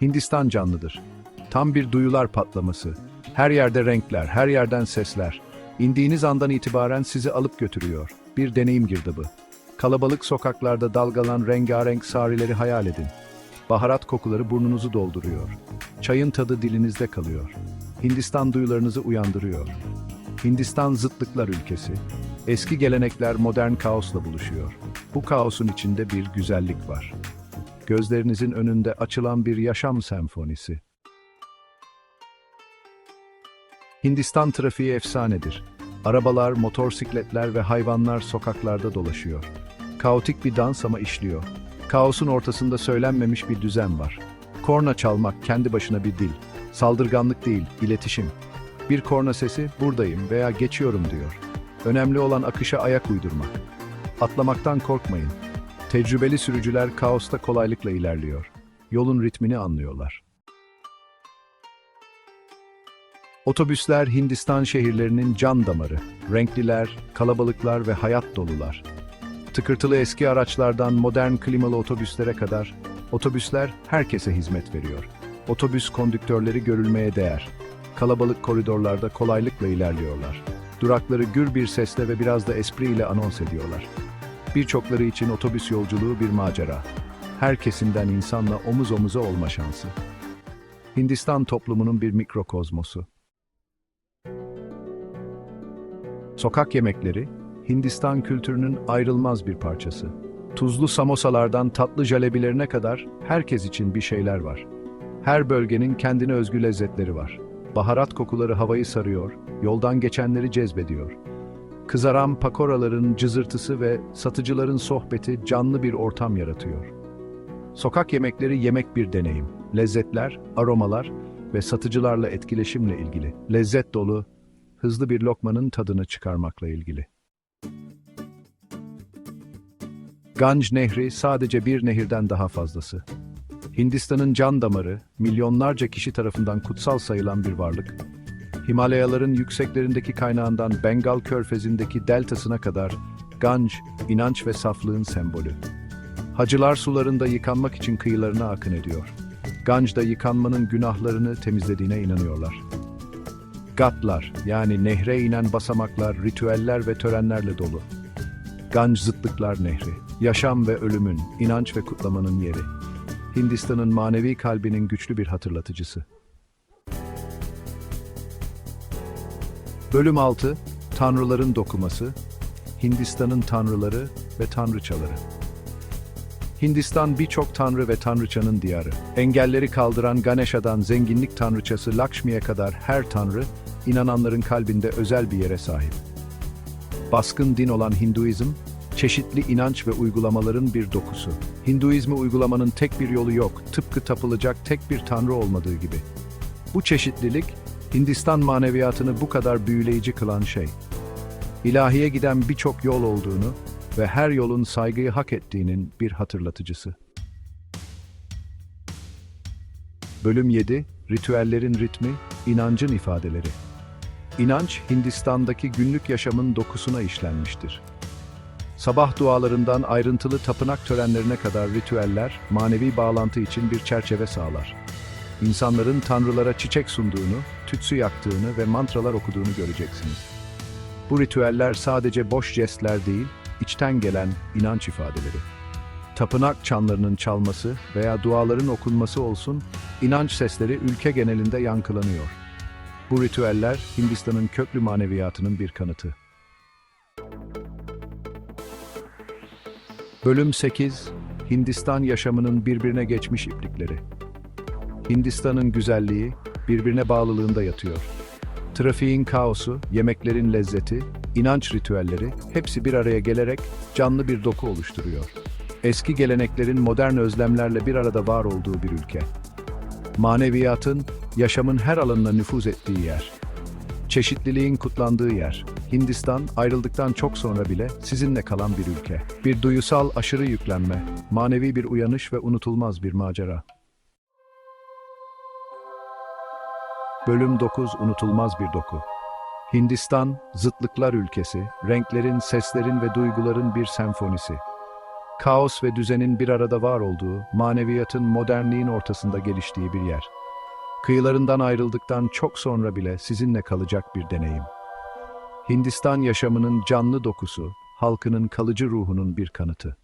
Hindistan canlıdır. Tam bir duyular patlaması. Her yerde renkler, her yerden sesler. İndiğiniz andan itibaren sizi alıp götürüyor. Bir deneyim girdabı. Kalabalık sokaklarda dalgalan rengarenk sarileri hayal edin. Baharat kokuları burnunuzu dolduruyor. Çayın tadı dilinizde kalıyor. Hindistan duyularınızı uyandırıyor. Hindistan zıtlıklar ülkesi. Eski gelenekler modern kaosla buluşuyor. Bu kaosun içinde bir güzellik var. Gözlerinizin önünde açılan bir yaşam senfonisi. Hindistan trafiği efsanedir. Arabalar, motorsikletler ve hayvanlar sokaklarda dolaşıyor. Kaotik bir dans ama işliyor. Kaosun ortasında söylenmemiş bir düzen var. Korna çalmak kendi başına bir dil. Saldırganlık değil, iletişim. Bir korna sesi buradayım veya geçiyorum diyor. Önemli olan akışa ayak uydurmak. Atlamaktan korkmayın. Tecrübeli sürücüler kaosta kolaylıkla ilerliyor. Yolun ritmini anlıyorlar. Otobüsler Hindistan şehirlerinin can damarı. Renkliler, kalabalıklar ve hayat dolular. Tıkırtılı eski araçlardan modern klimalı otobüslere kadar otobüsler herkese hizmet veriyor. Otobüs kondüktörleri görülmeye değer. Kalabalık koridorlarda kolaylıkla ilerliyorlar. Durakları gür bir sesle ve biraz da espri ile anons ediyorlar. Birçokları için otobüs yolculuğu bir macera. Her kesimden insanla omuz omuza olma şansı. Hindistan toplumunun bir mikrokozmosu. Sokak yemekleri, Hindistan kültürünün ayrılmaz bir parçası. Tuzlu samosalardan tatlı jalebilerine kadar herkes için bir şeyler var. Her bölgenin kendine özgü lezzetleri var. Baharat kokuları havayı sarıyor, yoldan geçenleri cezbediyor. Kızaran pakoraların cızırtısı ve satıcıların sohbeti canlı bir ortam yaratıyor. Sokak yemekleri yemek bir deneyim. Lezzetler, aromalar ve satıcılarla etkileşimle ilgili. Lezzet dolu, hızlı bir lokmanın tadını çıkarmakla ilgili. Ganj Nehri sadece bir nehirden daha fazlası. Hindistan'ın can damarı, milyonlarca kişi tarafından kutsal sayılan bir varlık. Himalayaların yükseklerindeki kaynağından Bengal körfezindeki deltasına kadar Ganj, inanç ve saflığın sembolü. Hacılar sularında yıkanmak için kıyılarına akın ediyor. Ganj'da yıkanmanın günahlarını temizlediğine inanıyorlar. Gatlar yani nehre inen basamaklar, ritüeller ve törenlerle dolu. Ganj zıtlıklar nehri, yaşam ve ölümün, inanç ve kutlamanın yeri. Hindistan'ın manevi kalbinin güçlü bir hatırlatıcısı. Bölüm 6 Tanrıların dokuması, Hindistan'ın tanrıları ve tanrıçaları. Hindistan birçok tanrı ve tanrıçanın diyarı. Engelleri kaldıran Ganesha'dan zenginlik tanrıçası Lakshmi'ye kadar her tanrı, inananların kalbinde özel bir yere sahip. Baskın din olan Hinduizm, çeşitli inanç ve uygulamaların bir dokusu. Hinduizmi uygulamanın tek bir yolu yok, tıpkı tapılacak tek bir tanrı olmadığı gibi. Bu çeşitlilik, Hindistan maneviyatını bu kadar büyüleyici kılan şey. İlahiye giden birçok yol olduğunu ve her yolun saygıyı hak ettiğinin bir hatırlatıcısı. Bölüm 7 Ritüellerin ritmi, inancın ifadeleri. İnanç, Hindistan'daki günlük yaşamın dokusuna işlenmiştir. Sabah dualarından ayrıntılı tapınak törenlerine kadar ritüeller, manevi bağlantı için bir çerçeve sağlar. İnsanların tanrılara çiçek sunduğunu, tütsü yaktığını ve mantralar okuduğunu göreceksiniz. Bu ritüeller sadece boş jestler değil, içten gelen inanç ifadeleri. Tapınak çanlarının çalması veya duaların okunması olsun, inanç sesleri ülke genelinde yankılanıyor. Bu ritüeller Hindistan'ın köklü maneviyatının bir kanıtı. Bölüm 8 Hindistan yaşamının birbirine geçmiş iplikleri. Hindistan'ın güzelliği birbirine bağlılığında yatıyor. Trafiğin kaosu, yemeklerin lezzeti, inanç ritüelleri hepsi bir araya gelerek canlı bir doku oluşturuyor. Eski geleneklerin modern özlemlerle bir arada var olduğu bir ülke. Maneviyatın, yaşamın her alanına nüfuz ettiği yer. Çeşitliliğin kutlandığı yer. Hindistan ayrıldıktan çok sonra bile sizinle kalan bir ülke. Bir duyusal aşırı yüklenme, manevi bir uyanış ve unutulmaz bir macera. Bölüm 9 Unutulmaz bir doku. Hindistan, zıtlıklar ülkesi, renklerin, seslerin ve duyguların bir senfonisi. kaos ve düzenin bir arada var olduğu, maneviyatın modernliğin ortasında geliştiği bir yer. Kıyılarından ayrıldıktan çok sonra bile sizinle kalacak bir deneyim. Hindistan yaşamının canlı dokusu, halkının kalıcı ruhunun bir kanıtı.